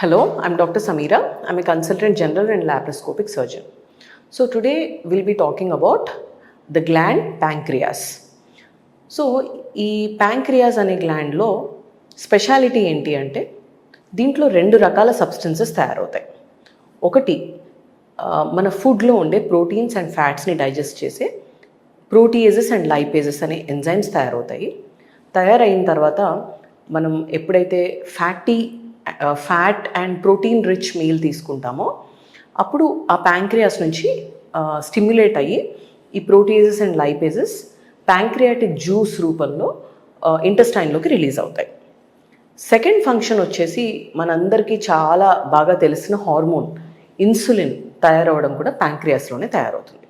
Hello, I'm Dr. Samira. I'm a consultant general and laparoscopic surgeon. So, today we'll be talking about the gland pancreas. So ఈ pancreas అనే గ్లాండ్లో speciality ఏంటి అంటే దీంట్లో రెండు రకాల సబ్స్టెన్సెస్ తయారవుతాయి ఒకటి మన ఫుడ్లో ఉండే ప్రోటీన్స్ అండ్ ఫ్యాట్స్ని డైజెస్ట్ చేసే ప్రోటీయేజెస్ అండ్ లైపేజెస్ అనే ఎంజైమ్స్ తయారవుతాయి తయారైన తర్వాత మనం ఎప్పుడైతే fatty fat and protein rich meal తీసుకుంటామో. అప్పుడు ఆ ప్యాంక్రియాస్ నుంచి స్టిమ్యులేట్ అయ్యి ఈ proteases and lipases pancreatic juice రూపంలో ఇంటెస్టైన్లోకి రిలీజ్ అవుతాయి. సెకండ్ ఫంక్షన్ వచ్చేసి మనందరికీ చాలా బాగా తెలిసిన హార్మోన్ ఇన్సులిన్ తయారవడం కూడా ప్యాంక్రియాస్లోనే తయారవుతుంది.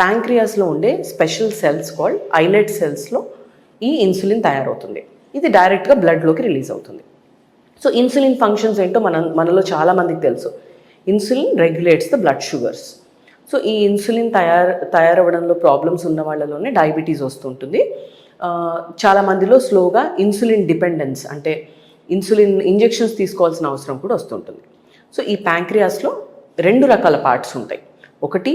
ప్యాంక్రియాస్లో ఉండే స్పెషల్ సెల్స్ కాల్డ్ ఐలెట్ సెల్స్లో ఈ ఇన్సులిన్ తయారవుతుంది. ఇది డైరెక్ట్గా బ్లడ్లోకి రిలీజ్ అవుతుంది. సో ఇన్సులిన్ ఫంక్షన్స్ ఏంటో మన మనలో చాలామందికి తెలుసు. Insulin regulates the blood sugars so ఈ ఇన్సులిన్ తయారు తయారవడంలో ప్రాబ్లమ్స్ ఉన్న వాళ్ళలోనే డయాబెటీస్ వస్తుంటుంది చాలామందిలో చాలా మందిలో స్లోగా ఇన్సులిన్ డిపెండెన్స్ అంటే ఇన్సులిన్ ఇంజెక్షన్స్ తీసుకోవాల్సిన అవసరం కూడా వస్తుంటుంది సో ఈ ప్యాంక్రియాస్లో రెండు రకాల పార్ట్స్ ఉంటాయి. ఒకటి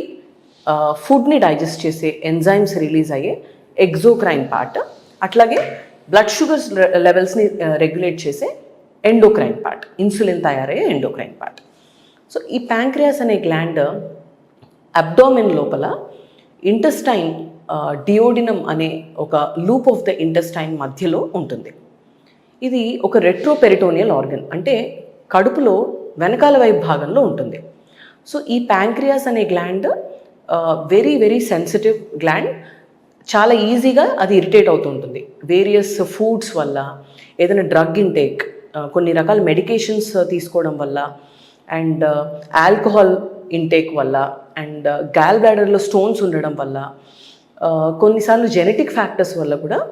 ఫుడ్ని డైజెస్ట్ చేసే ఎంజైమ్స్ రిలీజ్ అయ్యే ఎగ్జోక్రైన్ పార్ట్ అట్లాగే బ్లడ్ షుగర్స్ లెవెల్స్ని రెగ్యులేట్ చేసే ఎండోక్రైన్ పార్ట్ ఇన్సులిన్ తయారయ్యే ఎండోక్రైన్ పార్ట్ సో ఈ ప్యాంక్రియాస్ అనే గ్లాండ్ అబ్డోమెన్ లోపల ఇంటెస్టైన్ డియోడినం అనే ఒక లూప్ ఆఫ్ ద ఇంటెస్టైన్ మధ్యలో ఉంటుంది. ఇది ఒక రెట్రోపెరిటోనియల్ ఆర్గన్ అంటే కడుపులో వెనకాల వైపు భాగంలో ఉంటుంది. సో ఈ ప్యాంక్రియాస్ అనే gland very very sensitive gland చాలా ఈజీగా అది ఇరిటేట్ అవుతుంటుంది. వేరియస్ ఫుడ్స్ వల్ల ఏదైనా డ్రగ్ ఇంటేక్ కొన్ని రకాల మెడికేషన్స్ తీసుకోవడం వల్ల అండ్ ఆల్కహాల్ ఇంటేక్ వల్ల అండ్ గాల్ బ్లాడర్లో స్టోన్స్ ఉండడం వల్ల కొన్నిసార్లు జెనెటిక్ ఫ్యాక్టర్స్ వల్ల కూడా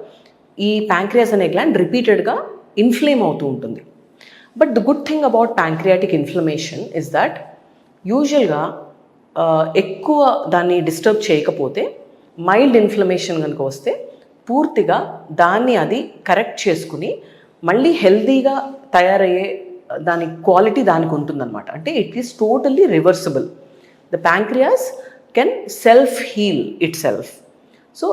ఈ ప్యాంక్రియాస్ అనే గ్లాండ్ రిపీటెడ్గా ఇన్ఫ్లేమ్ అవుతూ ఉంటుంది. But the good thing about pancreatic inflammation is that యూజువల్గా ఎక్కువ దాన్ని డిస్టర్బ్ చేయకపోతే మైల్డ్ ఇన్ఫ్లమేషన్ కనుక వస్తే పూర్తిగా దాన్ని అది కరెక్ట్ చేసుకుని మళ్ళీ హెల్తీగా తయారయ్యే దాని క్వాలిటీ దానికి ఉంటుందన్నమాట. అంటే it is totally reversible. The pancreas can self heal itself so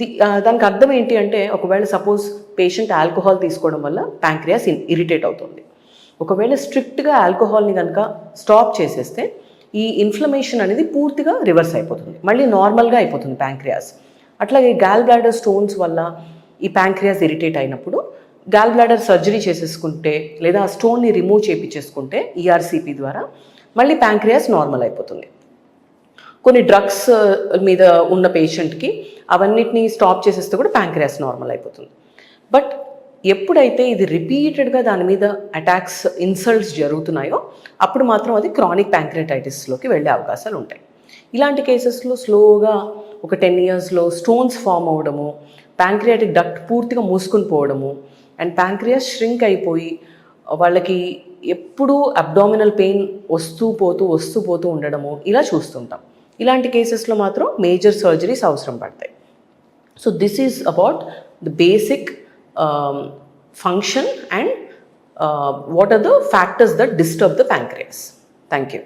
the దానికి అర్థం ఏంటి అంటే ఒకవేళ సపోజ్ పేషెంట్ ఆల్కహాల్ తీసుకోవడం వల్ల ప్యాంక్రియాస్ ఇరిటేట్ అవుతుంది. ఒకవేళ స్ట్రిక్ట్గా ఆల్కహాల్ని కనుక స్టాప్ చేసేస్తే ఈ ఇన్ఫ్లమేషన్ అనేది పూర్తిగా రివర్స్ అయిపోతుంది. మళ్ళీ నార్మల్గా అయిపోతుంది ప్యాంక్రియాస్. అట్లాగే గాల్ బ్లాడర్ స్టోన్స్ వల్ల ఈ ప్యాంక్రియాస్ ఇరిటేట్ అయినప్పుడు గాల్ బ్లాడర్ సర్జరీ చేసేసుకుంటే లేదా ఆ స్టోన్ని రిమూవ్ చేయించేసుకుంటే ఈఆర్సీపీ ద్వారా మళ్ళీ ప్యాంక్రియాస్ నార్మల్ అయిపోతుంది. కొన్ని డ్రగ్స్ uh, మీద ఉన్న పేషెంట్కి అవన్నిటిని స్టాప్ చేసేస్తే కూడా ప్యాంక్రియాస్ నార్మల్ అయిపోతుంది. బట్ ఎప్పుడైతే ఇది రిపీటెడ్గా దాని మీద అటాక్స్ ఇన్సల్ట్స్ జరుగుతున్నాయో అప్పుడు మాత్రం అది క్రానిక్ ప్యాంక్రియాటైటిస్లోకి వెళ్ళే అవకాశాలు ఉంటాయి. ఇలాంటి కేసెస్లో స్లోగా ఒక టెన్ ఇయర్స్లో స్టోన్స్ ఫామ్ అవడము ప్యాంక్రియాటిక్ డక్ట్ పూర్తిగా మూసుకుని పోవడము అండ్ ప్యాంక్రియాస్ ష్రింక్ అయిపోయి వాళ్ళకి ఎప్పుడూ అబ్డామినల్ పెయిన్ వస్తూ పోతూ వస్తూ పోతూ ఉండడము ఇలా చూస్తుంటాం. ఇలాంటి కేసెస్లో మాత్రం మేజర్ సర్జరీస్ అవసరం పడతాయి. So this is about the basic function and what are the factors that disturb the pancreas thank you